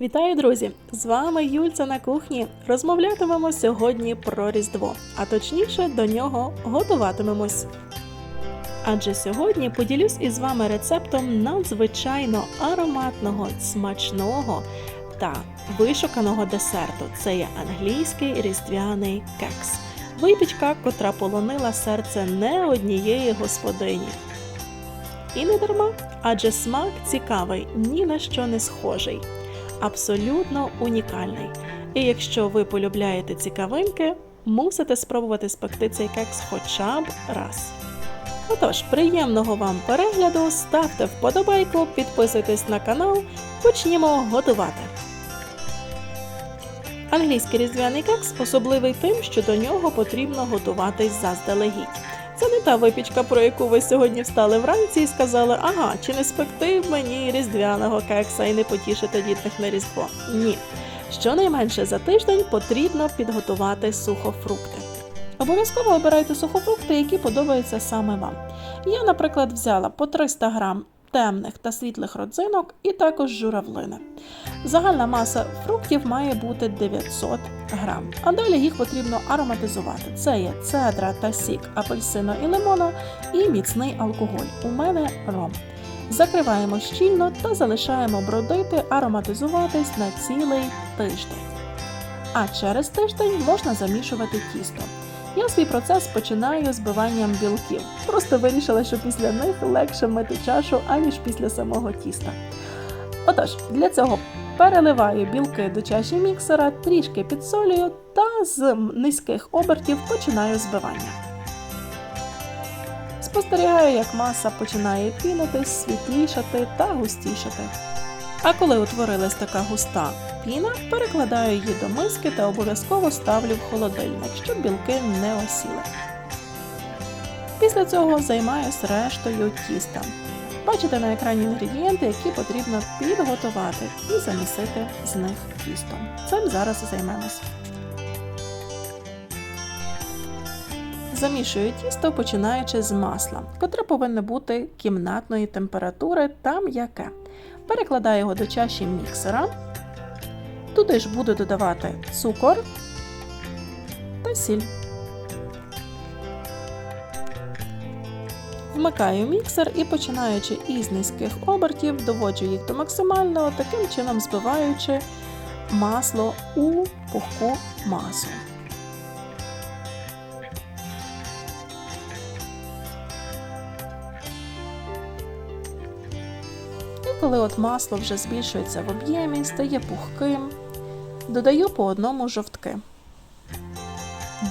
Вітаю, друзі! З вами Юльця на кухні. Розмовлятимемо сьогодні про Різдво, а точніше до нього готуватимемось. Адже сьогодні поділюсь із вами рецептом надзвичайно ароматного, смачного та вишуканого десерту. Це є англійський різдвяний кекс. Випічка, котра полонила серце не однієї господині. І не дарма, адже смак цікавий, ні на що не схожий, абсолютно унікальний. І якщо ви полюбляєте цікавинки, мусите спробувати спекти цей кекс хоча б раз. Отож, приємного вам перегляду, ставте вподобайку, підписуйтесь на канал, почнімо готувати. Англійський різдвяний кекс особливий тим, що до нього потрібно готуватись заздалегідь. Це не та випічка, про яку ви сьогодні встали вранці і сказали, ага, чи не спекти мені різдвяного кекса і не потішити дітних на різдво. Ні. Щонайменше за тиждень потрібно підготувати сухофрукти. Обов'язково обирайте сухофрукти, які подобаються саме вам. Я, наприклад, взяла по 300 грам темних та світлих родзинок і також журавлини. Загальна маса фруктів має бути 900 грам. А далі їх потрібно ароматизувати. Це є цедра та сік апельсину і лимона і міцний алкоголь. У мене ром. Закриваємо щільно та залишаємо бродити, ароматизуватись на цілий тиждень. А через тиждень можна замішувати тісто. Я свій процес починаю збиванням білків. Просто вирішила, що після них легше мити чашу, аніж після самого тіста. Отож, для цього переливаю білки до чаші міксера, трішки підсолюю та з низьких обертів починаю збивання. Спостерігаю, як маса починає пінитись, світлішати та густішати. А коли утворилась така густа піна, перекладаю її до миски та обов'язково ставлю в холодильник, щоб білки не осіли. Після цього займаюсь рештою тіста. Бачите на екрані інгредієнти, які потрібно підготувати і замісити з них тісто. Цим зараз займемось. Замішую тісто, починаючи з масла, котре повинно бути кімнатної температури та м'яке. Перекладаю його до чаші міксера. Туди ж буду додавати цукор та сіль. Вмикаю міксер і починаючи із низьких обертів, доводжу їх до максимального, таким чином збиваючи масло у пухку масу. Коли от масло вже збільшується в об'ємі, стає пухким, додаю по одному жовтки,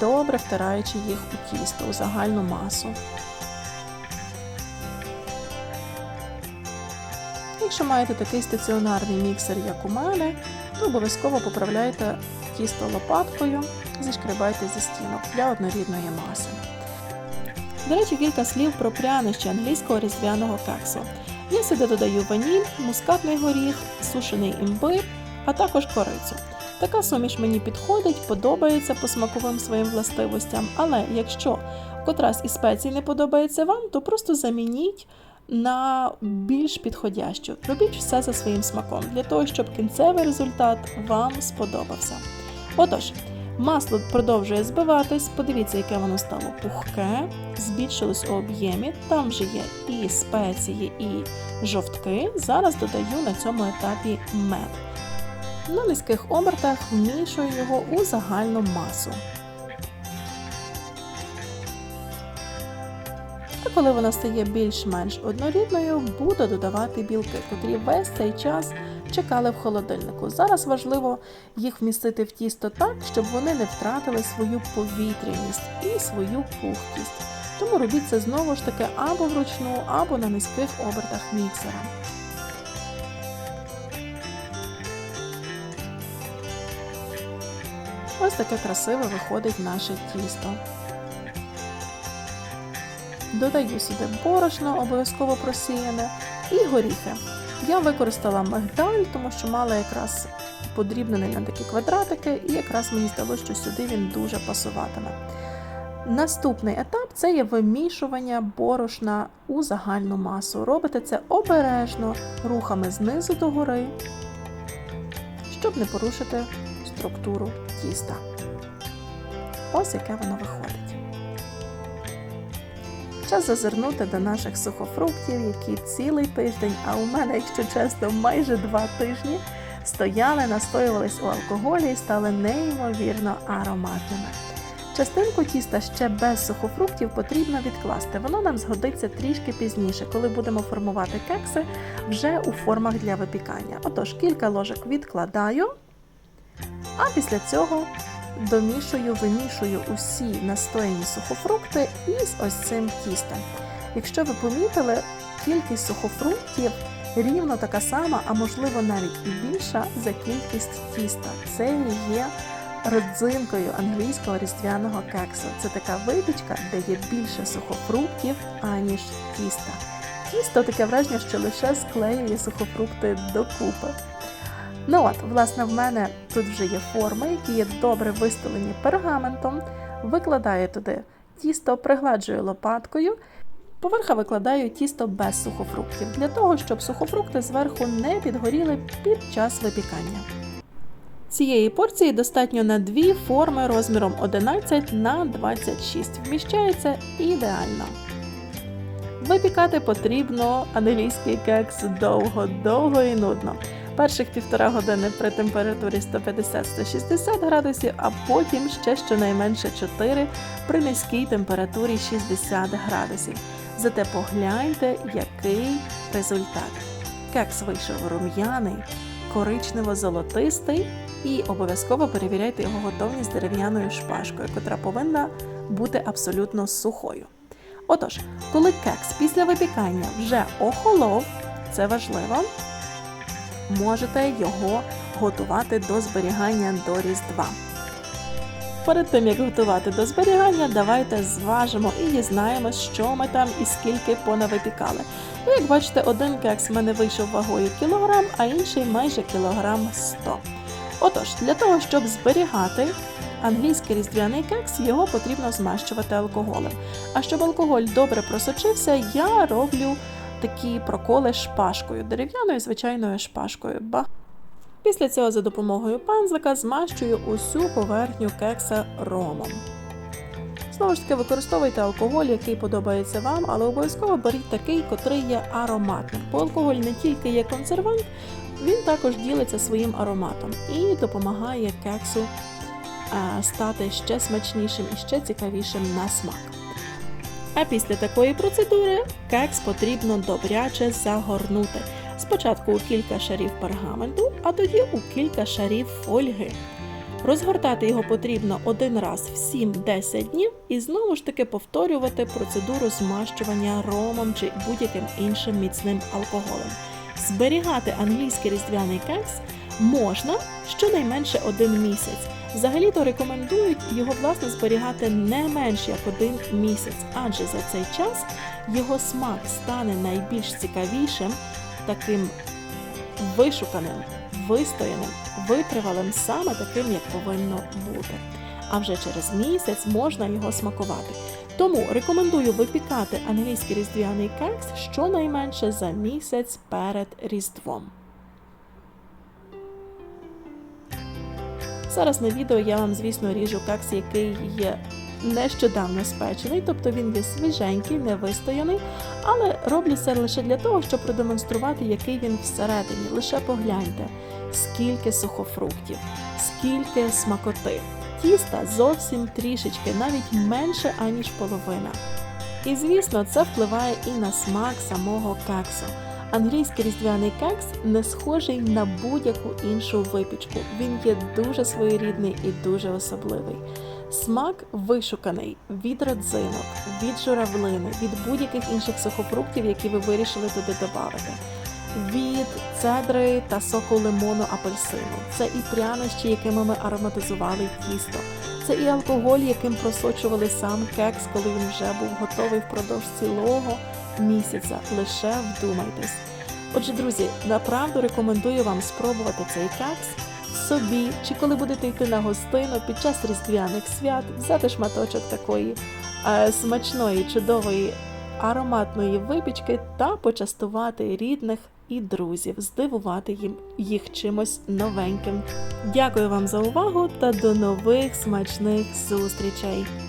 добре втираючи їх у тісто у загальну масу. Якщо маєте такий стаціонарний міксер, як у мене, то обов'язково поправляйте тісто лопаткою, зішкребайте зі стінок для однорідної маси. До речі, кілька слів про прянощі англійського різдвяного кексу. Я сюди додаю ваніль, мускатний горіх, сушений імбир, а також корицю. Така суміш мені підходить, подобається по смаковим своїм властивостям, але якщо котрась із спецій не подобається вам, то просто замініть на більш підходящу. Робіть все за своїм смаком, для того, щоб кінцевий результат вам сподобався. Отож, масло продовжує збиватись, подивіться, яке воно стало пухке, збільшилось у об'ємі, там вже є і спеції, і жовтки. Зараз додаю на цьому етапі мед. На низьких обертах вмішую його у загальну масу. Та коли вона стає більш-менш однорідною, буду додавати білки, котрі весь цей час чекали в холодильнику. Зараз важливо їх вмістити в тісто так, щоб вони не втратили свою повітряність і свою пухкість. Тому робіть це знову ж таки або вручну, або на низьких обертах міксера. Ось таке красиве виходить наше тісто. Додаю сюди борошно, обов'язково просіяне, і горіхи. Я використала мигдаль, тому що мала якраз подрібнений на такі квадратики, і якраз мені здалося, що сюди він дуже пасуватиме. Наступний етап це є вимішування борошна у загальну масу. Робите це обережно, рухами знизу до гори. щоб не порушити структуру тіста. Ось яке воно виходить. Час зазирнути до наших сухофруктів, які цілий тиждень, а у мене, якщо чесно, майже два тижні стояли, настоювались у алкоголі і стали неймовірно ароматними. Частинку тіста ще без сухофруктів потрібно відкласти. Воно нам згодиться трішки пізніше, коли будемо формувати кекси вже у формах для випікання. Отож, кілька ложок відкладаю, а після цього домішую, вимішую усі настояні сухофрукти із ось цим тістом. Якщо ви помітили, кількість сухофруктів рівно така сама, а можливо навіть і більша за кількість тіста. Це є родзинкою англійського різдвяного кексу. Це така випічка, де є більше сухофруктів, аніж тіста. Тісто таке враження, що лише склеює сухофрукти докупи. Ну от, власне, в мене тут вже є форми, які є добре вистелені пергаментом. Викладаю туди тісто, пригладжую лопаткою. Поверха викладаю тісто без сухофруктів, для того, щоб сухофрукти зверху не підгоріли під час випікання. Цієї порції достатньо на дві форми розміром 11 на 26. Вміщається ідеально. Випікати потрібно англійський кекс довго-довго і нудно. Перших півтора години при температурі 150-160 градусів, а потім ще щонайменше 4 при низькій температурі 60 градусів. Зате погляньте, який результат. Кекс вийшов рум'яний, коричнево-золотистий і обов'язково перевіряйте його готовність дерев'яною шпажкою, котра повинна бути абсолютно сухою. Отож, коли кекс після випікання вже охолов, це важливо, можете його готувати до зберігання до Різдва. Перед тим як готувати до зберігання, давайте зважимо і дізнаємось, що ми там і скільки понавипікали. І як бачите, один кекс в мене вийшов вагою кілограм, а інший майже кілограм 100. Отож, для того, щоб зберігати англійський різдвяний кекс, його потрібно змащувати алкоголем. А щоб алкоголь добре просочився, я роблю такі проколи шпажкою, дерев'яною звичайною шпажкою. Після цього за допомогою пензлика змащую усю поверхню кекса ромом. Знову ж таки, використовуйте алкоголь, який подобається вам, але обов'язково беріть такий, котрий є ароматним. Бо алкоголь не тільки є консервант, він також ділиться своїм ароматом і допомагає кексу е, стати ще смачнішим і ще цікавішим на смак. А після такої процедури кекс потрібно добряче загорнути. Спочатку у кілька шарів пергаменту, а тоді у кілька шарів фольги. Розгортати його потрібно один раз в 7-10 днів і знову ж таки повторювати процедуру змащування ромом чи будь-яким іншим міцним алкоголем. Зберігати англійський різдвяний кекс можна щонайменше один місяць. Взагалі-то рекомендують його власне зберігати не менш як один місяць, адже за цей час його смак стане найбільш цікавішим, таким вишуканим, вистояним, витривалим, саме таким, як повинно бути. А вже через місяць можна його смакувати. Тому рекомендую випікати англійський різдвяний кекс щонайменше за місяць перед Різдвом. Зараз на відео я вам, звісно, ріжу кекс, який є нещодавно спечений, тобто він є свіженький, не вистояний, але роблю це лише для того, щоб продемонструвати, який він всередині. Лише погляньте, скільки сухофруктів, скільки смакоти. Тіста зовсім трішечки, навіть менше, аніж половина. І звісно, це впливає і на смак самого кексу. Англійський різдвяний кекс не схожий на будь-яку іншу випічку. Він є дуже своєрідний і дуже особливий. Смак вишуканий від родзинок, від журавлини, від будь-яких інших сухофруктів, які ви вирішили туди додати. Від цедри та соку лимону апельсину. Це і прянощі, якими ми ароматизували тісто. Це і алкоголь, яким просочували сам кекс, коли він вже був готовий впродовж цілого місяця. Лише вдумайтесь. Отже, друзі, направду рекомендую вам спробувати цей кекс собі, чи коли будете йти на гостину під час різдвяних свят, взяти шматочок такої е, смачної, чудової ароматної випічки та почастувати рідних і друзів, здивувати їм їх чимось новеньким. Дякую вам за увагу та до нових смачних зустрічей!